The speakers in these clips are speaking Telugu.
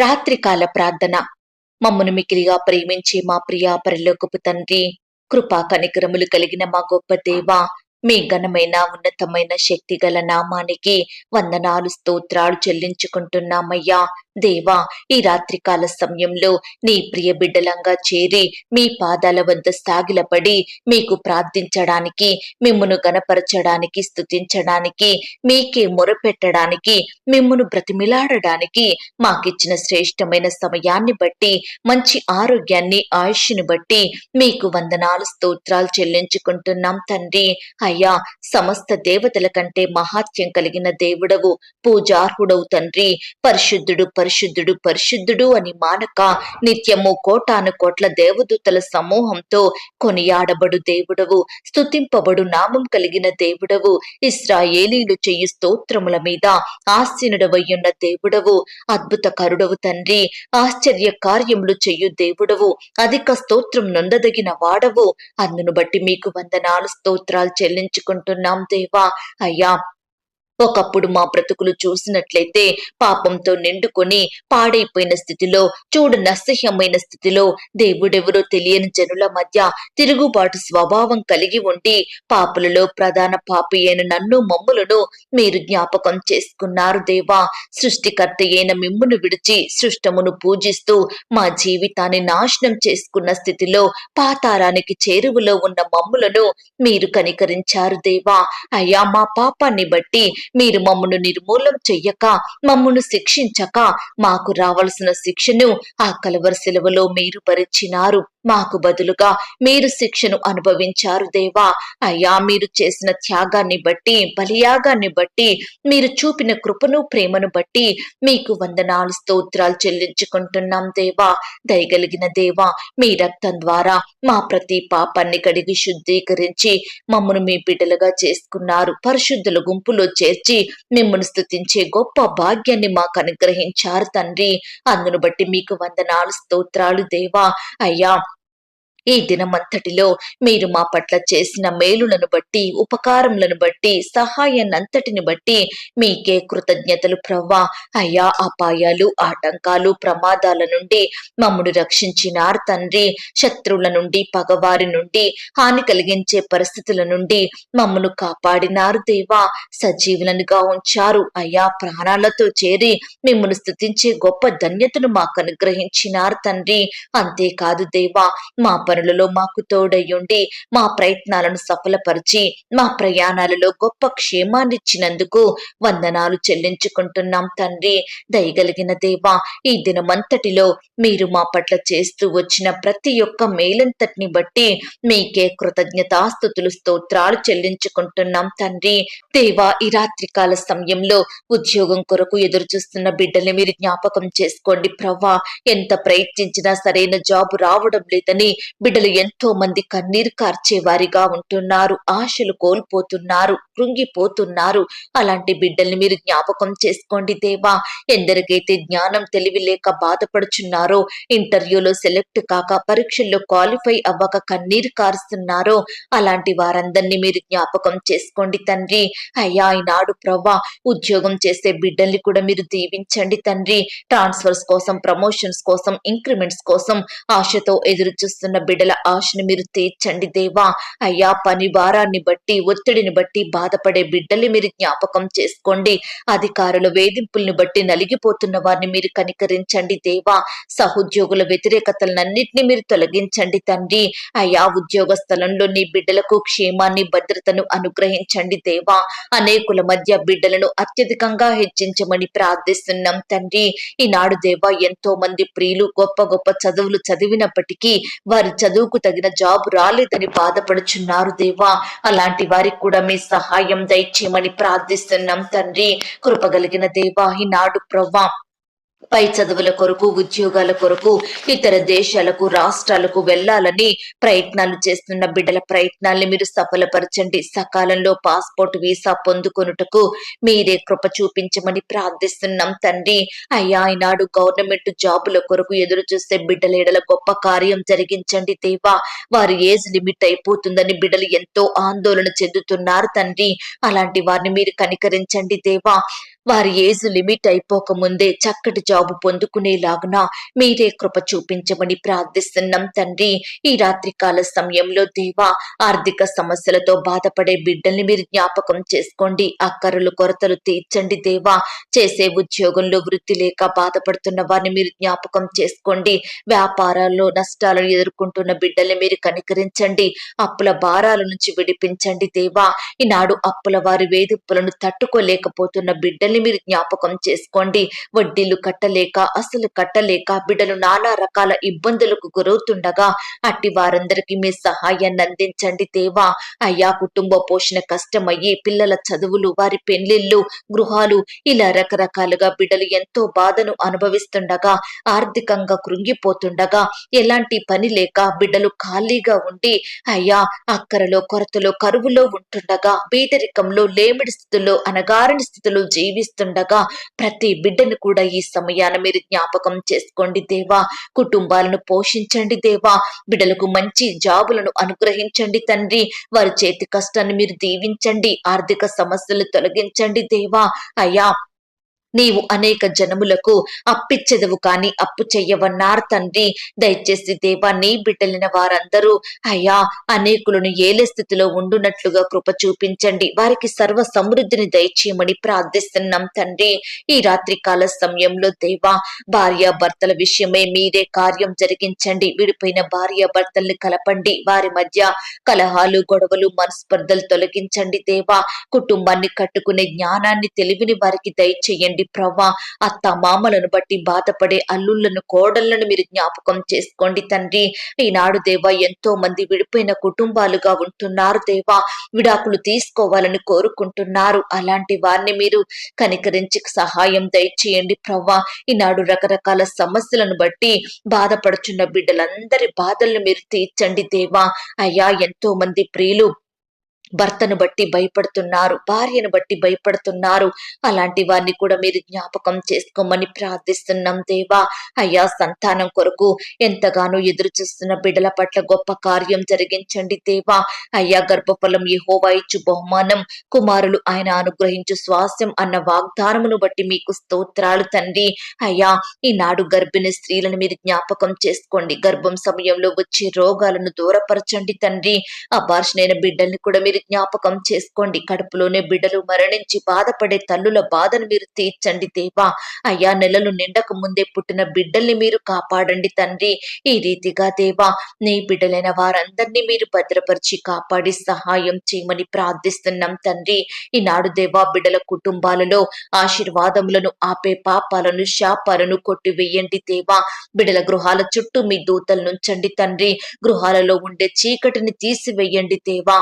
రాత్రికాల ప్రార్థన. మమ్మను మికిలిగా ప్రేమించే మా ప్రియా పరలోకపు తండ్రి కృపా కనికరములు కలిగిన మా గొప్ప దేవ మీ ఘనమైన ఉన్నతమైన శక్తి గల నామానికి వందనాలు స్తోత్రాలు చెల్లించుకుంటున్నామయ్యా. దేవా ఈ రాత్రికాల సమయంలో నీ ప్రియ బిడ్డలంగా చేరి మీ పాదాల వద్ద సాగిలపడి మీకు ప్రార్థించడానికి మిమ్మను గనపరచడానికి స్తుతించడానికి మీకే మొరపెట్టడానికి మిమ్మను బ్రతిమిలాడడానికి మాకిచ్చిన శ్రేష్టమైన సమయాన్ని బట్టి మంచి ఆరోగ్యాన్ని ఆయుష్ని బట్టి మీకు వందనాలు స్తోత్రాలు చెల్లించుకుంటున్నాం తండ్రి. అయ్యా సమస్త దేవతల కంటే మహాత్యం కలిగిన దేవుడవు పూజార్హుడవు తండ్రి. పరిశుద్ధుడు పరిశుద్ధుడు పరిశుద్ధుడు అని మానక నిత్యము కోటాను కోట్ల దేవదూతల సమూహంతో కొనియాడబడు దేవుడవు. స్తుతింపబడు నామం కలిగిన దేవుడవు. ఇస్రాయేలీలు చెయ్యి స్తోత్రముల మీద ఆసీనుడవయ్యున్న దేవుడవు. అద్భుత కరుడవు తండ్రి. ఆశ్చర్య కార్యములు చెయ్యు దేవుడవు. అధిక స్తోత్రం నొందదగిన వాడవు. అందును బట్టి మీకు వందనాలు స్తోత్రాలు చెల్లించుకుంటున్నాం దేవా. అయ్యా ఒకప్పుడు మా బ్రతుకులు చూసినట్లయితే పాపంతో నిండుకొని పాడైపోయిన స్థితిలో చూడు నస్సహ్యమైన స్థితిలో దేవుడెవరో తెలియని జనుల మధ్య తిరుగుబాటు స్వభావం కలిగి ఉండి పాపులలో ప్రధాన పాపి అయిన నన్ను మమ్ములను మీరు జ్ఞాపకం చేసుకున్నారు దేవా. సృష్టికర్త అయిన మిమ్మును విడిచి సృష్టమును పూజిస్తూ మా జీవితాన్ని నాశనం చేసుకున్న స్థితిలో పాతారానికి చేరువలో ఉన్న మమ్ములను మీరు కనికరించారు దేవా. అయ్యా మా పాపాన్ని బట్టి మీరు మమ్మను నిర్మూలం చెయ్యక మమ్మను శిక్షించక మాకు రావలసిన శిక్షను ఆ కలవర సెలవులో మీరు భరించినారు. మాకు బదులుగా మీరు శిక్షను అనుభవించారు దేవా. అయ్యా మీరు చేసిన త్యాగాన్ని బట్టి బలియాగాన్ని బట్టి మీరు చూపిన కృపను ప్రేమను బట్టి మీకు వందనాలు స్తోత్రాలు చెల్లించుకుంటున్నాం దేవా. దయగలిగిన దేవా మీ రక్తం ద్వారా మా ప్రతి పాపాన్ని కడిగి శుద్ధీకరించి మమ్మను మీ బిడ్డలుగా చేసుకున్నారు. పరిశుద్ధుల గుంపులో చేర్చి మిమ్మల్ని స్థుతించే గొప్ప భాగ్యాన్ని మాకు అనుగ్రహించారు తండ్రి. అందును బట్టి మీకు వందనాలు స్తోత్రాలు దేవా. అయ్యా ఈ దినమంతటిలో మీరు మా పట్ల చేసిన మేలులను బట్టి ఉపకారములను బట్టి సహాయాన్నంతటిని బట్టి మీకే కృతజ్ఞతలు ప్రవ్వా. అయ్యా అపాయాలు ఆటంకాలు ప్రమాదాల నుండి మమ్మను రక్షించినారు తండ్రి. శత్రువుల నుండి పగవారి నుండి హాని కలిగించే పరిస్థితుల నుండి మమ్మను కాపాడినారు దేవా. సజీవులనుగా ఉంచారు. అయ్యా ప్రాణాలతో చేరి మిమ్మల్ని స్థుతించే గొప్ప ధన్యతను మాకు అనుగ్రహించినారు తండ్రి. అంతేకాదు దేవా మా పనులలో మాకు తోడయ్యుండి మా ప్రయత్నాలను సఫలపరిచి మా ప్రయాణాలలో గొప్ప క్షేమాన్నిచ్చినందుకు వందనాలు చెల్లించుకుంటున్నాం తండ్రి. దయగలిగిన దేవా ఈ దినమంతటిలో మీరు మా పట్ల చేస్తూ వచ్చిన ప్రతి ఒక్క మేలంతటిని బట్టి మీకే కృతజ్ఞతాస్థుతులు స్తోత్రాలు చెల్లించుకుంటున్నాం తండ్రి. దేవా ఈ రాత్రికాల సమయంలో ఉద్యోగం కొరకు ఎదురు చూస్తున్న బిడ్డల్ని మీరు జ్ఞాపకం చేసుకోండి. ప్రవ్వా ఎంత ప్రయత్నించినా సరైన జాబ్ రావడం లేదని బిడ్డలు ఎంతో మంది కన్నీరు కార్చే వారిగా ఉంటున్నారు. ఆశలు కోల్పోతున్నారు. కృంగిపోతున్నారు. అలాంటి బిడ్డల్ని మీరు జ్ఞాపకం చేసుకోండి దేవా. ఎందరికైతే జ్ఞానం తెలివి లేక బాధపడుచున్నారో ఇంటర్వ్యూలో సెలెక్ట్ కాక పరీక్షల్లో క్వాలిఫై అవ్వక కన్నీరు కారుస్తున్నారో అలాంటి వారందరినీ మీరు జ్ఞాపకం చేసుకోండి తండ్రి. అయ్యా ఈనాడు ప్రవ్వా ఉద్యోగం చేసే బిడ్డల్ని కూడా మీరు దీవించండి తండ్రి. ట్రాన్స్ఫర్స్ కోసం ప్రమోషన్స్ కోసం ఇంక్రిమెంట్స్ కోసం ఆశతో ఎదురు చూస్తున్న బిడ్డల ఆశను మీరు తీర్చండి దేవా. అయ్యా పని భారాన్ని బట్టి ఒత్తిడిని బట్టి బాధపడే బిడ్డల్ని మీరు జ్ఞాపకం చేసుకోండి. అధికారుల వేధింపుల్ని బట్టి నలిగిపోతున్న వారిని మీరు కనికరించండి దేవా. సహోద్యోగుల వ్యతిరేకతలన్నింటినీ మీరు తొలగించండి తండ్రి. అయ్యా ఉద్యోగ స్థలంలో నీ బిడ్డలకు క్షేమాన్ని భద్రతను అనుగ్రహించండి దేవా. అనేకుల మధ్య బిడ్డలను అత్యధికంగా హెచ్చించమని ప్రార్థిస్తున్నాం తండ్రి. ఈనాడు దేవా ఎంతో మంది ప్రియులు గొప్ప గొప్ప చదువులు చదివినప్పటికీ వారి చదువుకు తగిన జాబ్ రాలేదని బాధపడుచున్నారు దేవా. అలాంటి వారికి కూడా మీ సహాయం దయచేయమని ప్రార్థిస్తున్నాం తండ్రి. కృపగలిగిన దేవా ఈనాడు ప్రవ్వా పై చదువుల కొరకు ఉద్యోగాల కొరకు ఇతర దేశాలకు రాష్ట్రాలకు వెళ్ళాలని ప్రయత్నాలు చేస్తున్న బిడ్డల ప్రయత్నాల్ని మీరు సఫలపరచండి. సకాలంలో పాస్పోర్ట్ వీసా పొందుకొనుటకు మీరే కృప చూపించమని ప్రార్థిస్తున్నాం తండ్రి. అయ్యా ఈనాడు గవర్నమెంట్ జాబుల కొరకు ఎదురు చూస్తే బిడ్డల ఎడల గొప్ప కార్యం జరిగించండి దేవా. వారి ఏజ్ లిమిట్ అయిపోతుందని బిడ్డలు ఎంతో ఆందోళన చెందుతున్నారు తండ్రి. అలాంటి వారిని మీరు కనికరించండి దేవా. వారి ఏజ్ లిమిట్ అయిపోక ముందే చక్కటి జాబు పొందుకునేలాగున మీరే కృప చూపించమని ప్రార్థిస్తున్నాం తండ్రి. ఈ రాత్రికాల సమయంలో దేవా ఆర్థిక సమస్యలతో బాధపడే బిడ్డల్ని మీరు జ్ఞాపకం చేసుకోండి. అక్కరలు కొరతలు తీర్చండి దేవా. చేసే ఉద్యోగంలో వృత్తి లేక బాధపడుతున్న వారిని మీరు జ్ఞాపకం చేసుకోండి. వ్యాపారాల్లో నష్టాలను ఎదుర్కొంటున్న బిడ్డల్ని మీరు కనికరించండి. అప్పుల భారాల నుంచి విడిపించండి దేవా. ఈనాడు అప్పుల వారి వేధింపులను తట్టుకోలేకపోతున్న బిడ్డల్ని మీరు జ్ఞాపకం చేసుకోండి. వడ్డీలు కట్టలేక అసలు కట్టలేక బిడ్డలు నానా రకాల ఇబ్బందులకు గురవుతుండగా అట్టి వారందరికీ మీ సహాయాన్ని అందించండి దేవా. అయ్యా కుటుంబ పోషణ కష్టమయ్యి పిల్లల చదువులు వారి పెళ్ళిళ్ళు గృహాలు ఇలా రకరకాలుగా బిడ్డలు ఎంతో బాధను అనుభవిస్తుండగా ఆర్థికంగా కృంగిపోతుండగా ఎలాంటి పని లేక బిడ్డలు ఖాళీగా ఉండి అయ్యా అక్కరలో కొరతలో కరువులో ఉంటుండగా పేదరికంలో లేమిడి స్థితిలో అనగారని స్థితిలో జీవి జీవిస్తుండగా ప్రతి బిడ్డను కూడా ఈ సమయాన మీరు జ్ఞాపకం చేసుకోండి దేవా. కుటుంబాలను పోషించండి దేవా. బిడ్డలకు మంచి జాబులను అనుగ్రహించండి తండ్రి. వారి చేతి కష్టాన్ని మీరు దీవించండి. ఆర్థిక సమస్యలు తొలగించండి దేవా. అయ్యా నీవు అనేక జనములకు అప్పిచ్చెదవు కాని అప్పు చెయ్యవన్నారు తండ్రి. దయచేసి దేవా నీ బిడ్డలిన వారందరూ అయ్యా అనేకులను ఏలే స్థితిలో ఉండునట్లుగా కృప చూపించండి. వారికి సర్వ సమృద్ధిని దయచేయమని ప్రార్థిస్తున్నాం తండ్రి. ఈ రాత్రి కాల సమయంలో దేవా భార్య భర్తల విషయమే మీరే కార్యం జరిగించండి. విడిపోయిన భార్య భర్తల్ని కలపండి. వారి మధ్య కలహాలు గొడవలు మనస్పర్ధలు తొలగించండి దేవా. కుటుంబాన్ని కట్టుకునే జ్ఞానాన్ని తెలివిని వారికి దయచేయండి. ప్రవ్వా అత్త మామలను బట్టి బాధపడే అల్లుళ్ళను కోడళ్ళను మీరు జ్ఞాపకం చేసుకోండి తండ్రి. ఈనాడు దేవా ఎంతో మంది విడిపోయిన కుటుంబాలుగా ఉంటున్నారు దేవా. విడాకులు తీసుకోవాలని కోరుకుంటున్నారు. అలాంటి వారిని మీరు కనికరించి సహాయం దయచేయండి ప్రవ్వా. ఈనాడు రకరకాల సమస్యలను బట్టి బాధపడుచున్న బిడ్డలందరి బాధలను మీరు తీర్చండి దేవా. అయ్యా ఎంతో మంది ప్రియులు భర్తను బట్టి భయపడుతున్నారు భార్యను బట్టి భయపడుతున్నారు. అలాంటి వారిని కూడా మీరు జ్ఞాపకం చేసుకోమని ప్రార్థిస్తున్నాం దేవా. అయ్యా సంతానం కొరకు ఎంతగానో ఎదురు చూస్తున్న బిడ్డల పట్ల గొప్ప కార్యం జరిగించండి దేవా. అయ్యా గర్భఫలం యహోవా ఇచ్చు బహుమానం. కుమారులు ఆయన అనుగ్రహించు స్వాస్థ్యం అన్న వాగ్దానమును బట్టి మీకు స్తోత్రాలు తండ్రి. అయ్యా ఈనాడు గర్భిణీ స్త్రీలను మీరు జ్ఞాపకం చేసుకోండి. గర్భం సమయంలో వచ్చే రోగాలను దూరపరచండి తండ్రి. అబార్షణైన బిడ్డల్ని కూడా మీరు జ్ఞాపకం చేసుకోండి. కడుపులోనే బిడ్డలు మరణించి బాధపడే తల్లుల బాధను మీరు తీర్చండి దేవా. అయ్యా నెలలు నిండక ముందే పుట్టిన బిడ్డల్ని మీరు కాపాడండి తండ్రి. ఈ రీతిగా దేవా నీ బిడ్డలైన వారందరినీ మీరు భద్రపరిచి కాపాడి సహాయం చేయమని ప్రార్థిస్తున్నాం తండ్రి. ఈనాడు దేవా బిడ్డల కుటుంబాలలో ఆశీర్వాదములను ఆపే పాపాలను శాపాలను కొట్టివేయండి దేవా. బిడల గృహాల చుట్టూ మీ దూతలు నుంచండి తండ్రి. గృహాలలో ఉండే చీకటిని తీసివేయండి దేవా.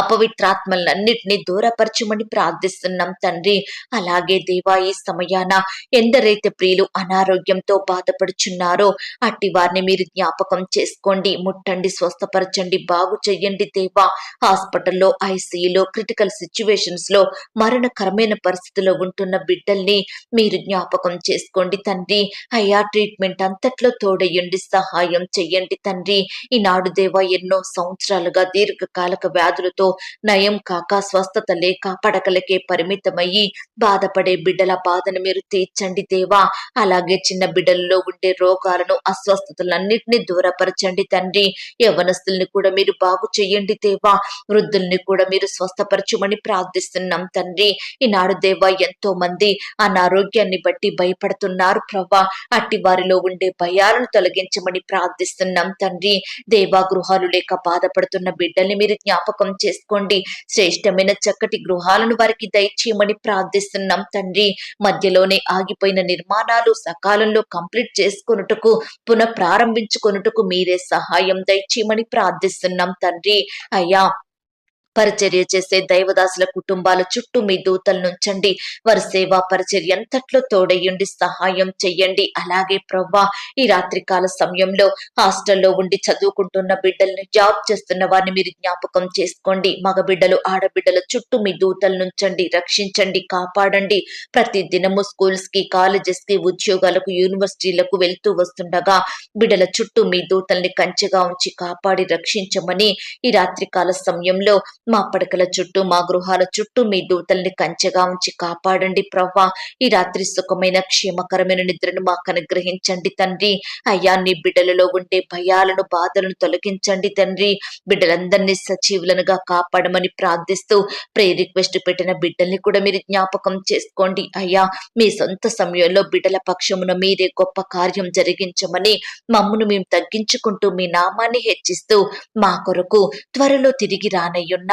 అపవిత్రాత్మలన్నిటినీ దూరపరచమని ప్రార్థిస్తున్నాం తండ్రి. అలాగే దేవా ఈ సమయాన ఎందరైతే ప్రియులు అనారోగ్యంతో బాధపడుచున్నారో అట్టి వారిని మీరు జ్ఞాపకం చేసుకోండి. ముట్టండి స్వస్థపరచండి బాగు చెయ్యండి దేవా. హాస్పిటల్లో ఐసీయూలో క్రిటికల్ సిచ్యువేషన్స్లో మరణకరమైన పరిస్థితిలో ఉంటున్న బిడ్డల్ని మీరు జ్ఞాపకం చేసుకోండి తండ్రి. అయ్యా ట్రీట్మెంట్ అంతట్లో తోడయ్యండి సహాయం చెయ్యండి తండ్రి. ఈనాడు దేవా ఎన్నో సంవత్సరాలుగా దీర్ఘకాలిక వ్యాధులతో నయం కాక స్వస్థత లేక పడకలకే పరిమితమయ్యి బాధపడే బిడ్డల బాధను మీరు తీర్చండి దేవా. అలాగే చిన్న బిడ్డల్లో ఉండే రోగాలను అస్వస్థతలన్నింటినీ దూరపరచండి తండ్రి. యవనస్తుల్ని కూడా మీరు బాగు చెయ్యండి దేవా. వృద్ధుల్ని కూడా మీరు స్వస్థపరచమని ప్రార్థిస్తున్నాం తండ్రి. ఈనాడు దేవా ఎంతో మంది అనారోగ్యాన్ని బట్టి భయపడుతున్నారు ప్రభా అట్టి వారిలో ఉండే భయాలను తొలగించమని ప్రార్థిస్తున్నాం తండ్రి. దేవా గృహాలు లేక బాధపడుతున్న బిడ్డల్ని మీరు జ్ఞాపకం చేసి చేసుకోండి శ్రేష్టమైన చక్కటి గృహాలను వారికి దయచేయమని ప్రార్థిస్తున్నాం తండ్రి. మధ్యలోనే ఆగిపోయిన నిర్మాణాలు సకాలంలో కంప్లీట్ చేసుకొనుటకు పునః ప్రారంభించుకొనుటకు మీరే సహాయం దయచేయమని ప్రార్థిస్తున్నాం తండ్రి. అయ్యా పరిచర్య చేసే దైవదాసుల కుటుంబాల చుట్టూ మీ దూతలనుంచండి వారి సేవా పరిచర్య ఎంతట్లో తోడయ్యుండి సహాయం చెయ్యండి. అలాగే ప్రవ్వా ఈ రాత్రికాల సమయంలో హాస్టల్లో ఉండి చదువుకుంటున్న బిడ్డలను జాబ్ చేస్తున్న వారిని మీరు జ్ఞాపకం చేసుకోండి. మగబిడ్డలు ఆడబిడ్డల చుట్టూ మీ దూతలు నుంచండి. రక్షించండి కాపాడండి. ప్రతి దినము స్కూల్స్కి కాలేజెస్కి ఉద్యోగాలకు యూనివర్సిటీలకు వెళ్తూ వస్తుండగా బిడ్డల చుట్టూ మీ దూతల్ని కంచెగా ఉంచి కాపాడి రక్షించమని ఈ రాత్రికాల సమయంలో మా పడకల చుట్టూ మా గృహాల చుట్టూ మీ దూతల్ని కంచెగా ఉంచి కాపాడండి ప్రవ్వా. ఈ రాత్రి సుఖమైన క్షేమకరమైన నిద్రను మాకు అనుగ్రహించండి తండ్రి. అయ్యా నీ బిడ్డలలో ఉండే భయాలను బాధలను తొలగించండి తండ్రి. బిడ్డలందరినీ సజీవులనుగా కాపాడమని ప్రార్థిస్తూ ప్రే రిక్వెస్ట్ పెట్టిన బిడ్డల్ని కూడా మీరు జ్ఞాపకం చేసుకోండి. అయ్యా మీ సొంత సమయంలో బిడ్డల పక్షమున మీరే గొప్ప కార్యం జరిగించమని మమ్మును మేము తగ్గించుకుంటూ మీ నామాన్ని హెచ్చిస్తూ మా కొరకు త్వరలో తిరిగి రానయ్యున్న